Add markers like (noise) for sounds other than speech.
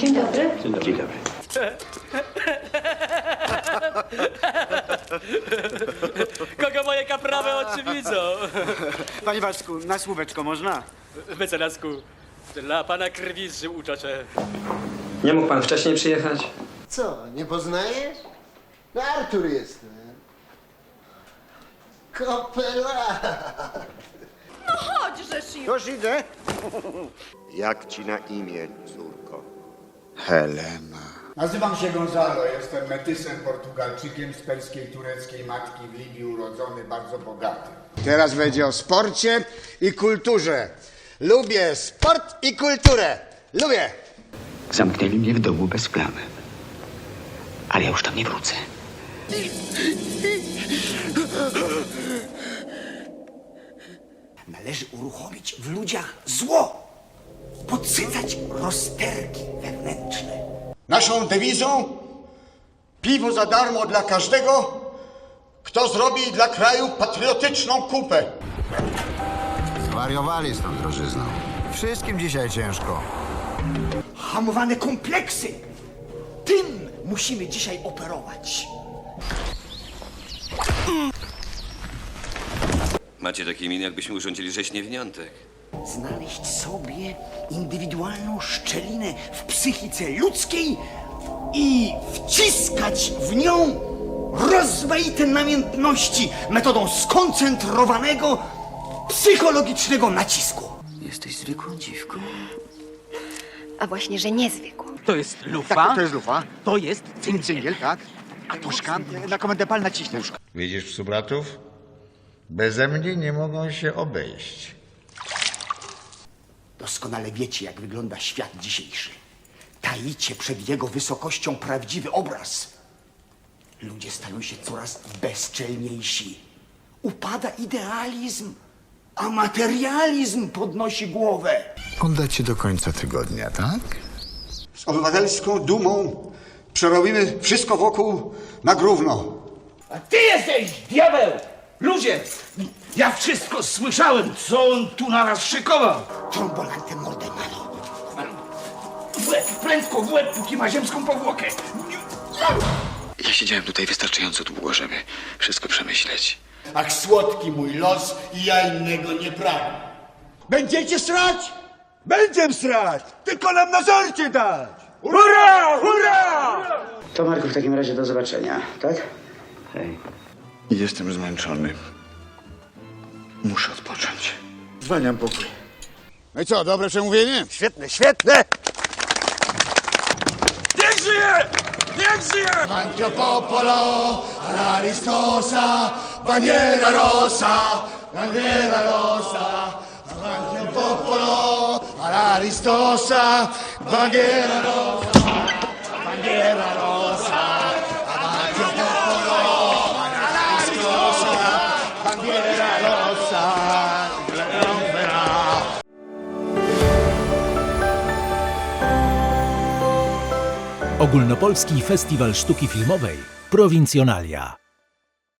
Dzień dobry. Dzień dobry. Dzień dobry. Kogo moje kaprawy oczy widzą? Panie Waszku, na słóweczko można? Mecenasku, dla pana krwi żył uczocze. Nie mógł pan wcześniej przyjechać? Co, nie poznajesz? No Artur jestem. Kopela! Chodź, żeż już. Już idę. (laughs) Jak ci na imię, córko? Helena. Nazywam się Gonzalo, jestem metysem Portugalczykiem z perskiej tureckiej matki w Libii urodzony, bardzo bogaty. Teraz będzie o sporcie i kulturze. Lubię sport i kulturę. Lubię. Zamknęli mnie w domu bez plamy. Ale ja już tam nie wrócę. Należy uruchomić w ludziach zło. Podsycać rozterki wewnętrzne. Naszą dewizą piwo za darmo dla każdego, kto zrobi dla kraju patriotyczną kupę. Zwariowali z tą drożyzną. Wszystkim dzisiaj ciężko. Hamowane kompleksy. Tym musimy dzisiaj operować. Macie takie miny, jakbyśmy urządzili rzeźniewniątek. Znaleźć sobie indywidualną szczelinę w psychice ludzkiej i wciskać w nią rozmaite namiętności metodą skoncentrowanego psychologicznego nacisku. Jesteś zwykłą dziwką. A właśnie, że niezwykł. To jest lufa. To jest lufa. To jest cyngiel. Cyngiel, tak? A puszka? Na komendę pal naciśnę. Widzisz subratów? Beze mnie nie mogą się obejść. Doskonale wiecie, jak wygląda świat dzisiejszy. Tajicie przed jego wysokością prawdziwy obraz. Ludzie stają się coraz bezczelniejsi. Upada idealizm, a materializm podnosi głowę. Oddać do końca tygodnia, tak? Z obywatelską dumą przerobimy wszystko wokół na gówno. A ty jesteś diabeł! Ludzie, ja wszystko słyszałem, co on tu na nas szykował. Trombolantem Mordemano. W łeb, prędko w łeb, póki ma ziemską powłokę. Ja siedziałem tutaj wystarczająco długo, żeby wszystko przemyśleć. Ach, słodki mój los i ja innego nie pragnę. Będziecie srać? Będziemy srać! Tylko nam na żarcie dać! Hurra! Hurra! To Marku, w takim razie do zobaczenia, tak? Hej. Jestem zmęczony. Muszę odpocząć. Zwalniam pokój. No i co, dobre przemówienie? Świetne, świetne! Niech żyje! Niech żyje! Mancio popolo, Aristosa, bandiera rosa, bandiera rosa, Mancio popolo, Aristosa, bandiera rosa, Ogólnopolski Festiwal Sztuki Filmowej Prowincjonalia.